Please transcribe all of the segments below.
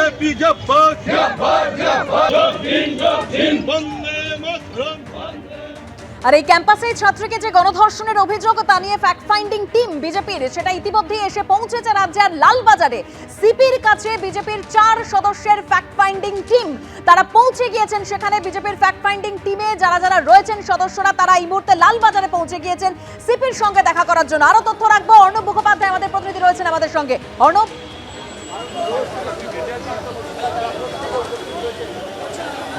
BJP জব্বর বন্দে মাতরম। আর এই ক্যাম্পাসে ছাত্রীকে যে গণধর্ষণের অভিযোগ তা নিয়ে ফ্যাক্ট ফাইন্ডিং টিম বিজেপির। সেটা ইতিমধ্যেই এসে পৌঁছেছে রাজ্যের লালবাজারে। সিপির কাছে বিজেপির চার সদস্যের ফ্যাক্ট ফাইন্ডিং টিম তারা পৌঁছে গিয়েছেন সেখানে বিজেপির ফ্যাক্ট ফাইন্ডিং টিমে যারা যারা রয়েছেন সদস্যরা তারা এই মুহূর্তে লালবাজারে পৌঁছে গিয়েছেন সিপির সঙ্গে দেখা করার জন্য। আরও তথ্য রাখব। অর্ণব মুখোপাধ্যায় আমাদের প্রতিনিধি রয়েছেন আমাদের সঙ্গে। অর্ণব?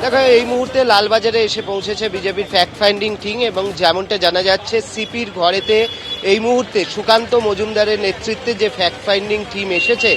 দেখো, এই মুহূর্তে লালবাজারে এসে পৌঁছেছে বিজেপির ফ্যাক্ট ফাইন্ডিং টিম এবং যেমনটা জানা যাচ্ছে, সিপির ঘরেতে এই মুহূর্তে সুকান্ত মজুমদারের নেতৃত্বে যে ফ্যাক্ট ফাইন্ডিং টিম এসেছে,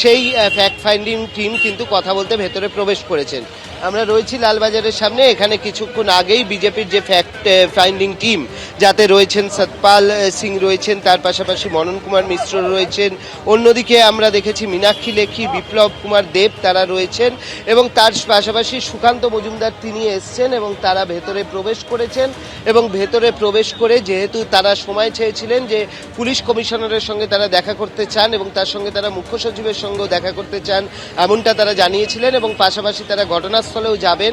সেই ফ্যাক্ট ফাইন্ডিং টিম কিন্তু কথা বলতে ভেতরে প্রবেশ করেছেন। আমরা রয়েছি লালবাজারের সামনে। এখানে কিছুক্ষণ আগেই বিজেপির যে ফ্যাক্ট ফাইন্ডিং টিম যাতে রয়েছেন সতপাল সিং রয়েছেন, তার পাশাপাশি মনন কুমার মিশ্র রয়েছেন। অন্যদিকে আমরা দেখেছি মীনাক্ষী লেখি, বিপ্লব কুমার দেব তারা রয়েছেন এবং তার পাশাপাশি সুকান্ত মজুমদার তিনি এসছেন এবং তারা ভেতরে প্রবেশ করেছেন এবং ভেতরে প্রবেশ করে যেহেতু তারা সময় চেয়েছিলেন যে পুলিশ কমিশনারের সঙ্গে তারা দেখা করতে চান এবং তার সঙ্গে তারা মুখ্য সচিবের সঙ্গেও দেখা করতে চান, এমনটা তারা জানিয়েছিলেন এবং পাশাপাশি তারা ঘটনাস্থলেও যাবেন।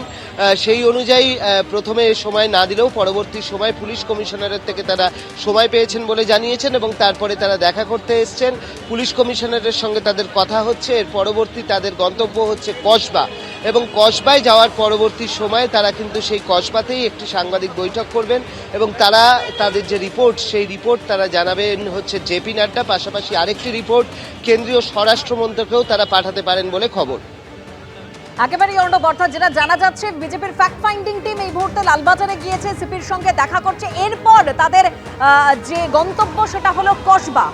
সেই অনুযায়ী প্রথমে সময় না দিলেও পরবর্তী সময় পুলিশ কমিশনারের থেকে তারা সময় পেয়েছেন বলে জানিয়েছেন এবং তারপরে তারা দেখা করতে এসছেন। পুলিশ কমিশনারের সঙ্গে তাদের কথা হচ্ছে। এর পরবর্তী তাদের গন্তব্য হচ্ছে কসবা এবং কসবায় যাওয়ার পরবর্তী সময়ে তারা কিন্তু সেই কসবাতেই একটি সাংবাদিক বৈঠক করবেন এবং তারা, তাদের যে রিপোর্ট, সেই রিপোর্ট তারা জানাবেন হচ্ছে জেপি নাড্ডা। পাশাপাশি আরেকটি রিপোর্ট কেন্দ্রীয় স্বরাষ্ট্রমন্ত্রকেও তারা পাঠাতে পারেন বলে খবর। একেবারেই অর্ণব অর্থাৎ যেটা জানা যাচ্ছে, বিজেপির ফ্যাক্ট ফাইন্ডিং টিম এই মুহূর্তে লালবাজারে গিয়েছে, সিপির সঙ্গে দেখা করছে। এরপর তাদের যে গন্তব্য সেটা হলো কসবা।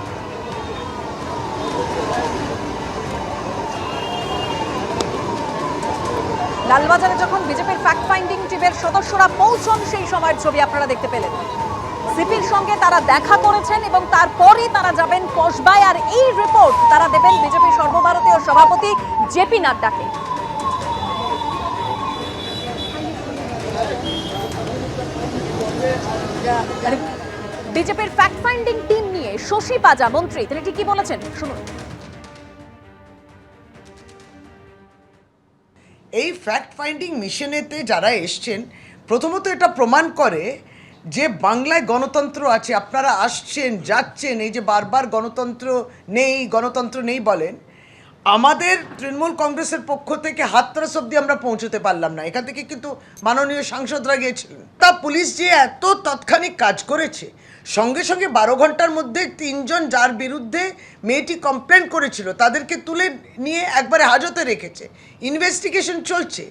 লালবাজারে যখন বিজেপির ফ্যাক্ট ফাইন্ডিং টিমের সদস্যরা পৌঁছন, সেই সময়ের ছবি আপনারা দেখতে পেলেন। সিপির সঙ্গে তারা দেখা করেছেন এবং তারপরই তারা যাবেন কসবায়, আর এই রিপোর্ট তারা দেবেন বিজেপির সর্বভারতীয় সভাপতি জেপি নাড্ডাকে। বিজেপির ফ্যাক্ট ফাইন্ডিং টিম নিয়ে শশী পাজা মন্ত্রী, তিনি ঠিকই বলেছেন। শুনুন। এই ফ্যাক্ট ফাইন্ডিং মিশনেতে যারা এসছেন, প্রথমত এটা প্রমাণ করে যে বাংলায় গণতন্ত্র আছে, আপনারা আসছেন, যাচ্ছেন, এই যে বারবার গণতন্ত্র নেই গণতন্ত্র নেই বলেন আমাদের তৃণমূল কংগ্রেসের পক্ষ থেকে হাতরাস অব্দি আমরা পৌঁছতে পারলাম না। এখান থেকে কিন্তু মাননীয় সাংসদরা গিয়েছিলেন। তা পুলিশ যে এত তাৎক্ষণিক কাজ করেছে, সঙ্গে সঙ্গে বারো ঘণ্টার মধ্যে তিনজন যার বিরুদ্ধে মেয়েটি কমপ্লেন করেছিল, তাদেরকে তুলে নিয়ে একবারে হাজতে রেখেছে। ইনভেস্টিগেশন চলছে।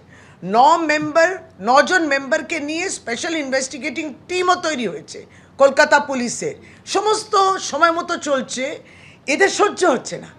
ন মেম্বার নজন মেম্বারকে নিয়ে স্পেশাল ইনভেস্টিগেটিং টিমও তৈরি হয়েছে কলকাতা পুলিশের। সমস্ত সময় মতো চলছে, এদের সহ্য হচ্ছে না।